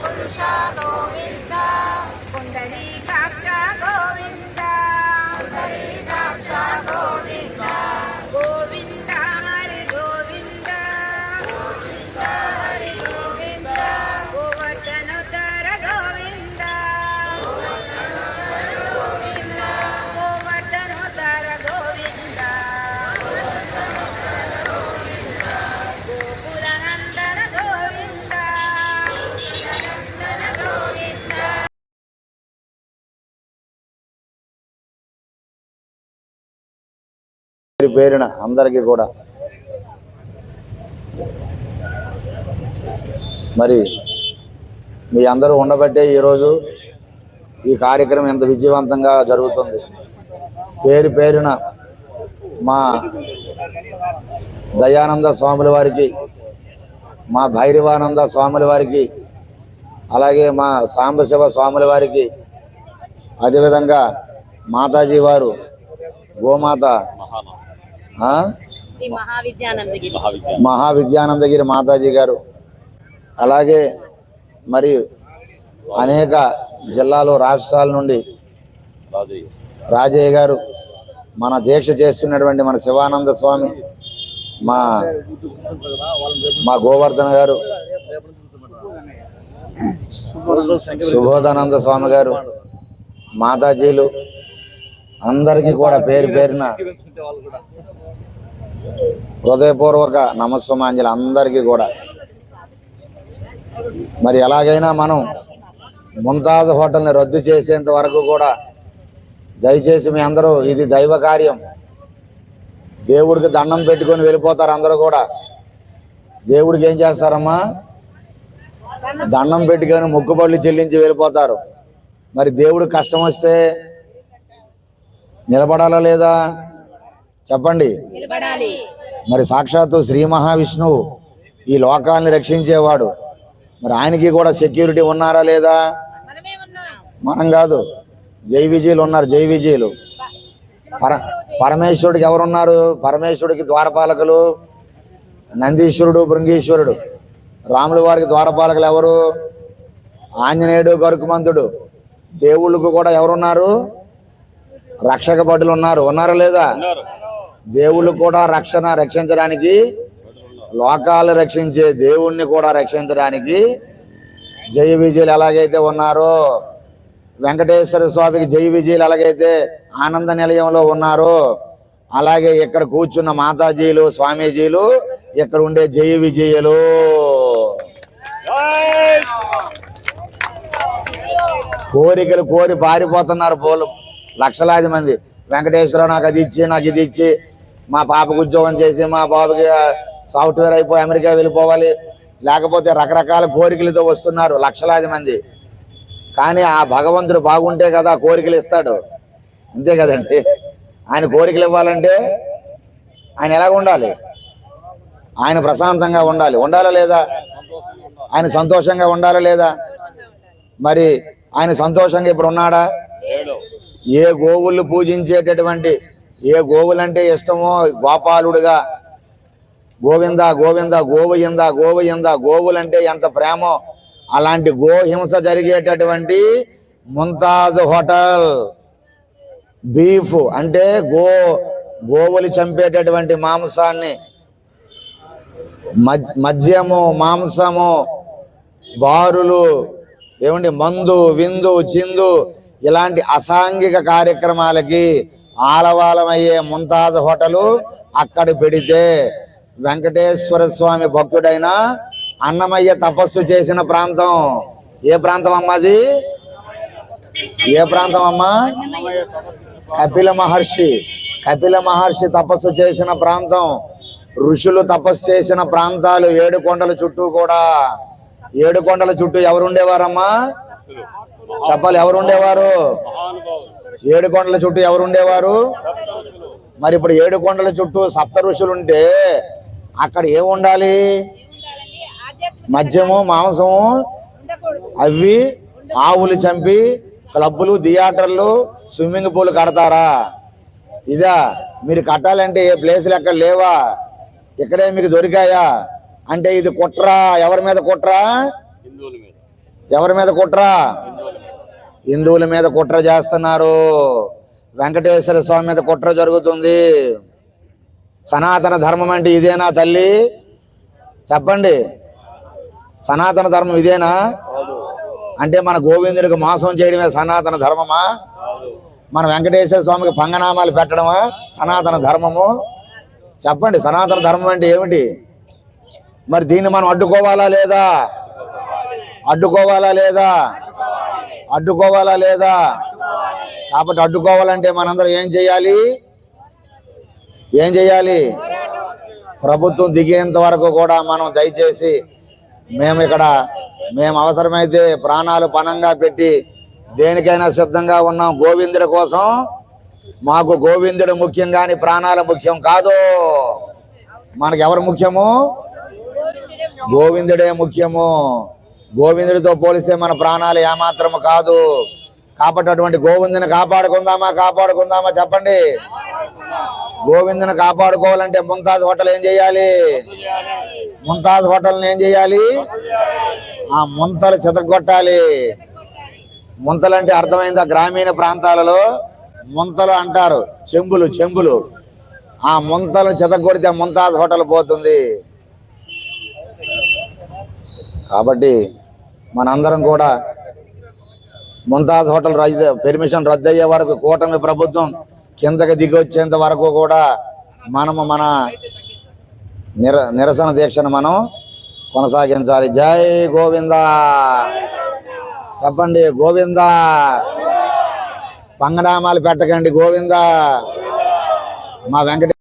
পুরুষা গোবিন্দ పేరు పేరున అందరికీ కూడా. మరి మీ అందరూ ఉండబట్టే ఈరోజు ఈ కార్యక్రమం ఎంత విజయవంతంగా జరుగుతుంది. పేరు పేరున మా దయానంద స్వాముల వారికి మా భైరవానంద స్వాముల వారికి అలాగే మా సాంబశివ స్వాముల వారికి అదేవిధంగా మాతాజీ వారు గోమాత మహావిద్యానందగిరి. మాతాజీ గారు. అలాగే మరి అనేక జిల్లాలు రాష్ట్రాల నుండి రాజయ్య. గారు మన దీక్ష చేస్తున్నటువంటి మన శివానంద స్వామి మా మా గోవర్ధన గారు సుబోధానంద స్వామి గారు మాతాజీలు అందరికీ కూడా పేరు పేరున హృదయపూర్వక నమస్సుమాంజలి అందరికీ కూడా. మరి ఎలాగైనా మనం ముంతాజ్ హోటల్ని రద్దు చేసేంత వరకు కూడా దయచేసి మీ అందరూ ఇది దైవ కార్యం. దేవుడికి దండం పెట్టుకొని వెళ్ళిపోతారు అందరూ కూడా. దేవుడికి ఏం చేస్తారమ్మా? దండం పెట్టుకొని మొక్కుబడులు చెల్లించి వెళ్ళిపోతారు. మరి దేవుడు కష్టం వస్తే నిలబడాలా లేదా? చెప్పండి. మరి సాక్షాత్తు శ్రీ మహావిష్ణువు ఈ లోకాన్ని రక్షించేవాడు. మరి ఆయనకి కూడా సెక్యూరిటీ ఉన్నారా లేదా? మనం కాదు. జై విజయులు ఉన్నారు జై విజయులు. పర పరమేశ్వరుడికి ఎవరున్నారు? పరమేశ్వరుడికి ద్వారపాలకులు నందీశ్వరుడు భృంగీశ్వరుడు రాముల వారికి ద్వారపాలకులు ఎవరు? ఆంజనేయుడు గరుకుమంతుడు. దేవుళ్ళకు కూడా ఎవరున్నారు? రక్షక భటులు ఉన్నారు. ఉన్నారా లేదా? దేవుళ్ళు కూడా రక్షణ రక్షించడానికి లోకాలు రక్షించే దేవుణ్ణి కూడా రక్షించడానికి జయ విజయులు ఎలాగైతే ఉన్నారో వెంకటేశ్వర స్వామికి జయ విజయులు ఎలాగైతే ఆనంద నిలయంలో ఉన్నారో అలాగే ఇక్కడ కూర్చున్న మాతాజీలు స్వామీజీలు ఇక్కడ ఉండే జయ విజయులు. కోరికలు కోరి పారిపోతున్నారు పోలు. లక్షలాది మంది. వెంకటేశ్వర నాకు అది ఇచ్చి నాకు ఇది ఇచ్చి మా పాపకు ఉద్యోగం చేసి మా బాబుకి సాఫ్ట్వేర్ అయిపోయి అమెరికా వెళ్ళిపోవాలి. లేకపోతే రకరకాల కోరికలతో వస్తున్నారు లక్షలాది మంది. కానీ ఆ భగవంతుడు బాగుంటే కదా కోరికలు ఇస్తాడు. అంతే కదండి. ఆయన కోరికలు ఇవ్వాలంటే ఆయన ఎలాగ ఉండాలి? ఆయన ప్రశాంతంగా ఉండాలి. ఉండాలా లేదా? ఆయన సంతోషంగా ఉండాలా లేదా? మరి ఆయన సంతోషంగా ఇప్పుడు ఉన్నాడా? ఏ గోవులు పూజించేటటువంటి ఏ గోవులంటే ఇష్టమో గోపాలుడుగా. గోవింద గోవింద గోవయింద గోవయింద గోవులంటే ఎంత ప్రేమో. అలాంటి గోహింస జరిగేటటువంటి ముంతాజ్ హోటల్. బీఫ్ అంటే గో గోవులు చంపేటటువంటి మాంసాన్ని. మద్యము మాంసము బారులు ఏమండి మందు విందు చిందు ఇలాంటి అసాంఘిక కార్యక్రమాలకి ఆలవాలమయ్యే ముంతాజ్ హోటలు అక్కడ పెడితే వెంకటేశ్వర స్వామి భక్తుడైన అన్నమయ్య తపస్సు చేసిన ప్రాంతం. ఏ ప్రాంతం అమ్మా అది? ఏ ప్రాంతం అమ్మా? కపిల మహర్షి. కపిల మహర్షి తపస్సు చేసిన ప్రాంతం. ఋషులు తపస్సు చేసిన ప్రాంతాలు ఏడు కొండల చుట్టూ కూడా. ఏడు కొండల చుట్టూ ఎవరుండేవారమ్మా? చెప్పాలి ఎవరు ఉండేవారు ఏడు కొండల చుట్టూ ఎవరు ఉండేవారు మరి ఇప్పుడు ఏడు కొండల చుట్టూ సప్త ఋషులు ఉంటే అక్కడ ఏం ఉండాలి ఉండాలండి ఆధ్యాత్మిక మద్యము మాంసము అవి ఆవులు చంపి క్లబ్బులు థియేటర్లు స్విమ్మింగ్ పూల్ కడతారా? ఇదా మీరు కట్టాలంటే ఏ ప్లేసులు ఎక్కడ లేవా? ఇక్కడే మీకు దొరికాయా? అంటే ఇది కుట్రా. ఎవరి మీద కుట్రా? ఎవరి మీద కుట్రా? హిందువుల మీద కుట్ర చేస్తున్నారు. వెంకటేశ్వర స్వామి మీద కుట్ర జరుగుతుంది. సనాతన ధర్మం అంటే ఇదేనా తల్లి? చెప్పండి. సనాతన ధర్మం ఇదేనా? అంటే మన గోవిందుడికి మాసం చేయడమే సనాతన ధర్మమా? మన వెంకటేశ్వర స్వామికి పంగనామాలు పెట్టడమా? సనాతన ధర్మము? చెప్పండి సనాతన ధర్మం అంటే ఏమిటి? మరి దీన్ని మనం అడ్డుకోవాలా లేదా? అడ్డుకోవాలా లేదా? అడ్డుకోవాలా లేదా? కాబట్టి అడ్డుకోవాలంటే మనందరం ఏం చేయాలి? ఏం చేయాలి? ప్రభుత్వం దిగేంత వరకు కూడా మనం దయచేసి మేము ఇక్కడ మేము అవసరమైతే ప్రాణాలు పణంగా పెట్టి దేనికైనా సిద్ధంగా ఉన్నాం. గోవిందుడి కోసం. మాకు గోవిందుడు ముఖ్యం కానీ ప్రాణాలు ముఖ్యం కాదు. మనకు ఎవరు ముఖ్యము? గోవిందుడే ముఖ్యము. గోవిందుడితో పోలిస్తే మన ప్రాణాలు ఏమాత్రము కాదు. కాబట్టి అటువంటి గోవిందుని కాపాడుకుందామా కాపాడుకుందామా చెప్పండి. గోవిందుని కాపాడుకోవాలంటే ముంతాజ్ హోటల్ ఏం చేయాలి? ముంతాజ్ హోటల్ని ఏం చేయాలి? ఆ ముంతలు చెతగొట్టాలి ముంతలు అంటే అర్థమైందా? గ్రామీణ ప్రాంతాలలో ముంతలు అంటారు. చెంబులు చెంబులు. ఆ ముంతలు చెతగొడితే ముంతాజ్ హోటల్ పోతుంది. కాబట్టి మనందరం కూడా ముంతాజ్ హోటల్ రద్దు పెర్మిషన్ రద్దు అయ్యే వరకు కూటమి ప్రభుత్వం కిందకి దిగి వచ్చేంత వరకు కూడా మనము మన నిర నిరసన దీక్షను మనం కొనసాగించాలి. జై గోవిందా! చెప్పండి గోవిందా! పంగనామాలు పెట్టకండి గోవిందా! మా వెంకట